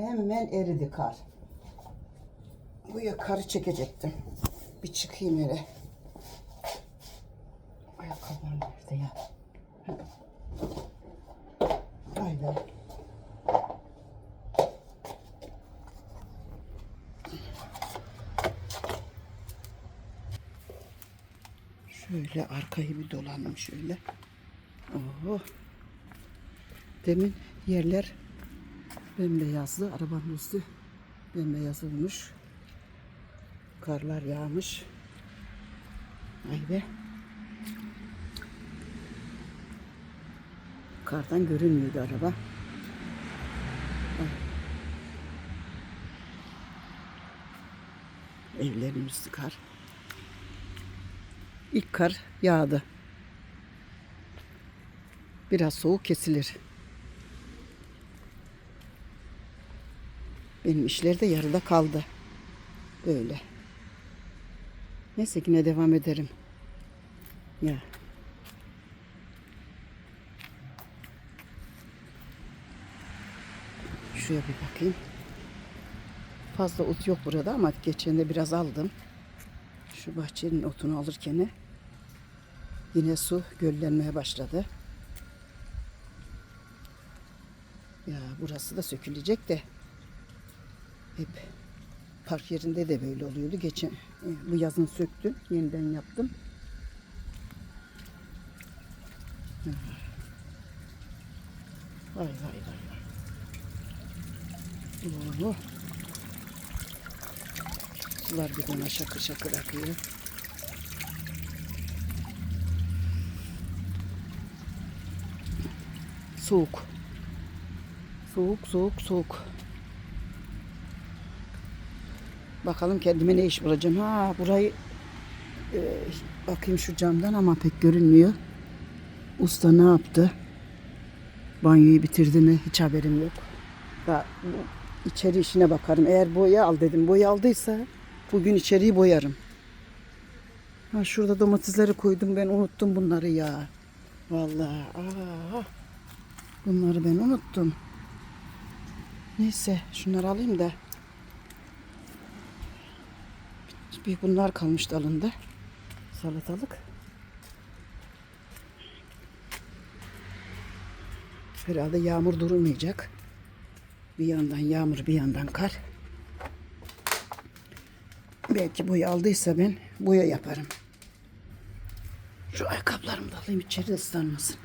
Hemen eridi kar. Buraya karı çekecektim. Bir çıkayım hele. Ayakkabılarım nerede ya? Aynen. Şöyle arkayı bir dolandım şöyle. Oo. Demin yerler bembeyazdı. Arabanın üstü bembeyaz olmuş. Karlar yağmış. Vay be. Kardan görünmüyordu araba. Ay. Evlerin üstü kar. İlk kar yağdı. Biraz soğuk kesilir. Benim işler de yarıda kaldı. Böyle. Neyse yine devam ederim. Ya. Şuraya bir bakayım. Fazla ot yok burada ama geçen de biraz aldım. Şu bahçenin otunu alırken yine su göllenmeye başladı. Ya burası da sökülecek de hep park yerinde de böyle oluyordu. Geçen e, bu yazın söktüm, yeniden yaptım. Vay vay vay vay. Sular bir ona şakır şakır akıyor. Soğuk. Soğuk, soğuk, soğuk. Bakalım kendime ne iş bulacağım. Ha burayı e, bakayım şu camdan ama pek görünmüyor. Usta ne yaptı? Banyoyu bitirdi mi? Hiç haberim yok. Da, içeri işine bakarım. Eğer boya al dedim. Boya aldıysa bugün içeriği boyarım. Ha şurada domatesleri koydum. Ben unuttum bunları ya. Vallahi. Aa, bunları ben unuttum. Neyse şunları alayım da. Bir bunlar kalmış dalında. Salatalık. Herhalde yağmur durmayacak. Bir yandan yağmur bir yandan kar. Belki boya aldıysa ben boya yaparım. Şu ayakkabılarımı da alayım içeri ıslanmasın.